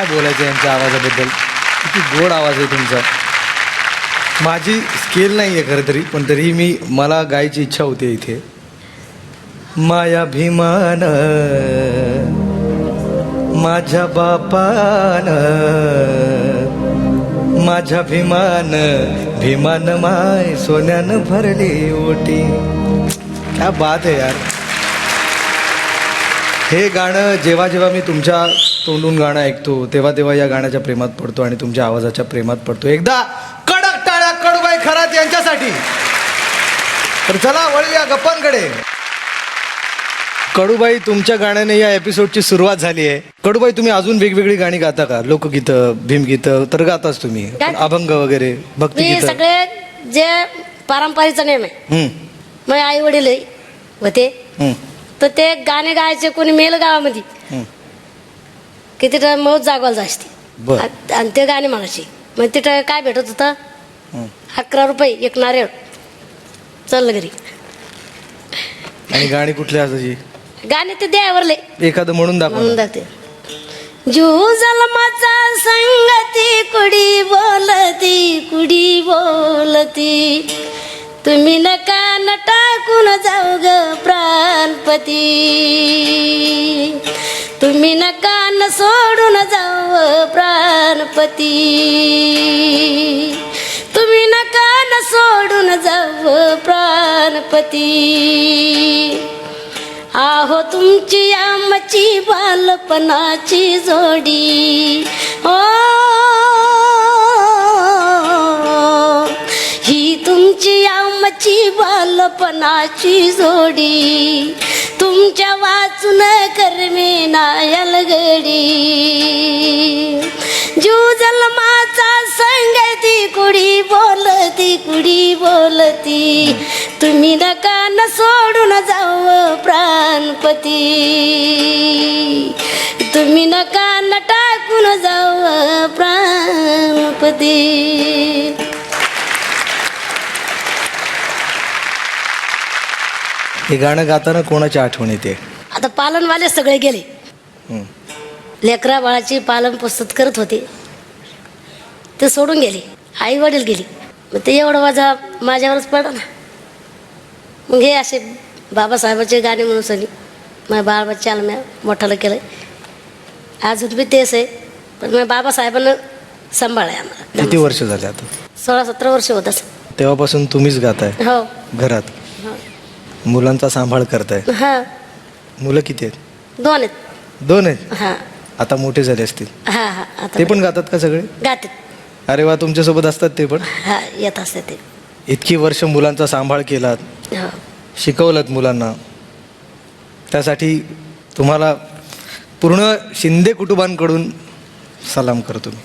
काय बोलायचं यांच्या आवाजाबद्दल? किती गोड आवाज आहे तुमचा. माझी स्केल नाही आहे खरं तरी पण तरी मी मला गायची इच्छा होती इथे. माया भीमान माझ्या बापान माझ्या भीमान भीमान माय सोन्यानं भरली ओटी. क्या बात आहे यार. हे गाणं जेव्हा जेव्हा मी तुमच्या तोंडून गाणं ऐकतो तेव्हा तेव्हा या गाण्याच्या प्रेमात पडतो आणि तुमच्या आवाजाच्या प्रेमात पडतो. एकदा कडक टाळ्या कडूबाई खरात यांच्यासाठी. तर चला वळूया गप्पांकडे. कडूबाई तुमच्या गाण्याने या एपिसोडची सुरुवात झाली आहे. कडूबाई तुम्ही अजून वेगवेगळी गाणी गाता का? लोकगीतं भीमगीतं तर गाताच तुम्ही? अभंग वगैरे मी भक्तिगीतं. सगळे जे पारंपरिकचा नेम आहे. माझे आई वडील होते. तर ते गाणे गायचे कोणी मेल गावामध्ये हम्म. की तिथं मौत जागवायला. आ- आणि ते गाणे म्हणायचे. मग तिथं काय भेटत होतं. अकरा रुपये एक नारळ. चाललं घरी. आणि गाणी कुठली असायची गाणे ते द्यावरले एखादं म्हणून दाखवा म्हणून जाते जू जलमाचा संगती कुडी बोलती कुडी बोलती. तुम्ही नका न टाकून जाऊ ग प्राणपती. तुम्ही नका न सोडून जाऊ प्राणपती. तुम्ही नका न सोडून जाऊ प्राणपती. आहो तुमची आमची बालपणाची जोडी. ओ ही तुमची बालपणाची जोडी तुमच्या वाचून करमे नायल गडी. जीव जन्माचा संगती कुडी बोलती कुडी बोलती. तुम्ही नका न सोडून जाऊ प्राणपती. तुम्ही नका न टाकून जाऊ प्राणपती. हे गाणं गाताना कोणाची आठवण येते? आता पालनवाले सगळे गेले. हं. लेकरा बाळाची पालन पुस्तक करत होते. ते सोडून गेले. आई वडील गेली. मग ते एवढं माझा माझ्यावरच पडा ना. मग हे असे बाबासाहेबाचे गाणे म्हणून सनी माझ्या बाळ बच्चाला मी मोठालं केलं अजून बी तेच आहे. पण मग बाबासाहेबांना सांभाळाय आम्हाला. किती वर्ष झाले आता? सोळा सतरा वर्ष होत तेव्हापासून तुम्हीच गाताय? हो. घरात? हो. मुलांचा सांभाळ करताय. हां. मुलं किती आहेत? दोन आहेत. दोन आहेत? हां. आता मोठे झाले असतील. हां हां. आता ते पण गातात का सगळे? गातात. अरे वा तुमच्यासोबत असतात ते पण. हां येत असते ते. इतकी वर्ष मुलांचा सांभाळ केलात. हो. शिकवलं मुलांना. त्यासाठी तुम्हाला पूर्ण शिंदे कुटुंबांकडून सलाम करतो मी.